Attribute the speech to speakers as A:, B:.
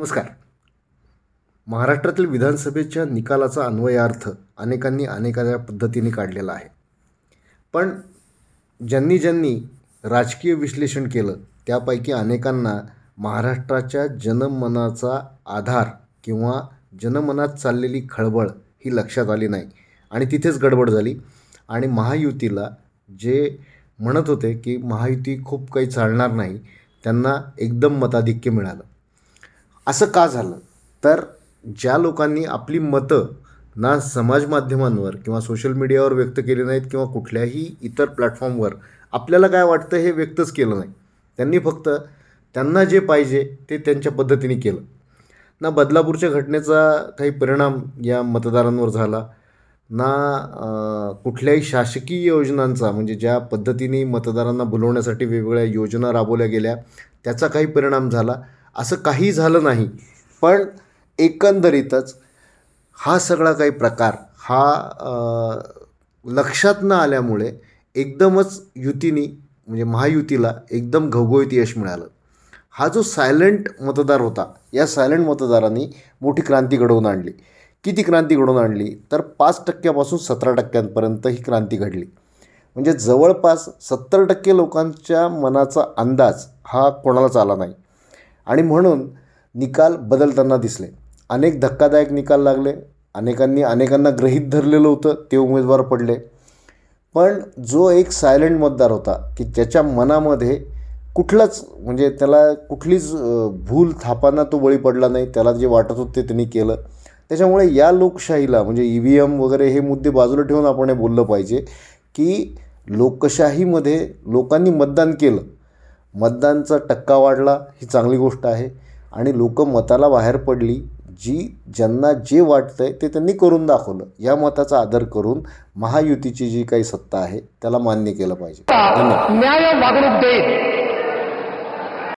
A: नमस्कार. महाराष्ट्रातील विधानसभेच्या निकालाचा अन्वयार्थ अनेकांनी अनेकाच्या पद्धतीने काढलेला आहे. पण ज्यांनी ज्यांनी राजकीय विश्लेषण केलं त्यापैकी अनेकांना महाराष्ट्राच्या जनमनाचा आधार किंवा जनमनात चाललेली खळबळ ही लक्षात आली नाही आणि तिथेच गडबड झाली. आणि महायुतीला जे म्हणत होते की महायुती खूप काही चालणार नाही त्यांना एकदम मताधिक्य मिळालं. असं का झालं? तर ज्या लोकांनी आपली मतं ना समाज माध्यमांवर किंवा सोशल मीडियावर व्यक्त केली नाहीत किंवा कुठल्याही इतर प्लॅटफॉर्मवर आपल्याला काय वाटतं हे व्यक्तच केलं नाही. त्यांनी फक्त त्यांना जे पाहिजे ते त्यांच्या पद्धतीने केलं. ना बदलापूरच्या घटनेचा काही परिणाम या मतदारांवर झाला ना कुठल्याही शासकीय योजनांचा म्हणजे ज्या पद्धतीने मतदारांना बोलवण्यासाठी वेगवेगळ्या योजना राबवल्या गेल्या त्याचा काही परिणाम झाला. असं काही झालं नाही. पण एकंदरीतच हा सगळा काही प्रकार हा लक्षात न आल्यामुळे एकदमच युतीनी म्हणजे महायुतीला एकदम घवघवीत यश मिळालं. हा जो सायलेंट मतदार होता या सायलेंट मतदारांनी मोठी क्रांती घडवून आणली. किती क्रांती घडवून आणली? तर पाच टक्क्यापासून सतरा टक्क्यांपर्यंत ही क्रांती घडली. म्हणजे जवळपास सत्तर टक्के लोकांच्या मनाचा अंदाज हा कोणालाच आला नाही. आणि म्हणून निकाल बदलताना दिसले. अनेक धक्कादायक निकाल लागले. अनेकांनी अनेकांना गृहीत धरलेलं होतं ते उमेदवार पडले. पण जो एक सायलेंट मतदार होता की ज्याच्या मनामध्ये कुठलंच म्हणजे त्याला कुठलीच भूल थापांना तो बळी पडला नाही. त्याला जे वाटत होतं ते त्यांनी केलं. त्याच्यामुळे या लोकशाहीला म्हणजे ई व्ही एम वगैरे हे मुद्दे बाजूला ठेवून आपण हे बोललं पाहिजे की लोकशाहीमध्ये लोकांनी मतदान केलं. मतदानचा टक्का वाढला ही चांगली गोष्ट आहे. आणि लोक मताला बाहेर पडली जी ज्यांना जे वाटतं आहे ते त्यांनी करून दाखवलं. या मताचा आदर करून महायुतीची जी काही सत्ता आहे त्याला मान्य केलं पाहिजे. धन्यवाद.
B: न्याय वागणूक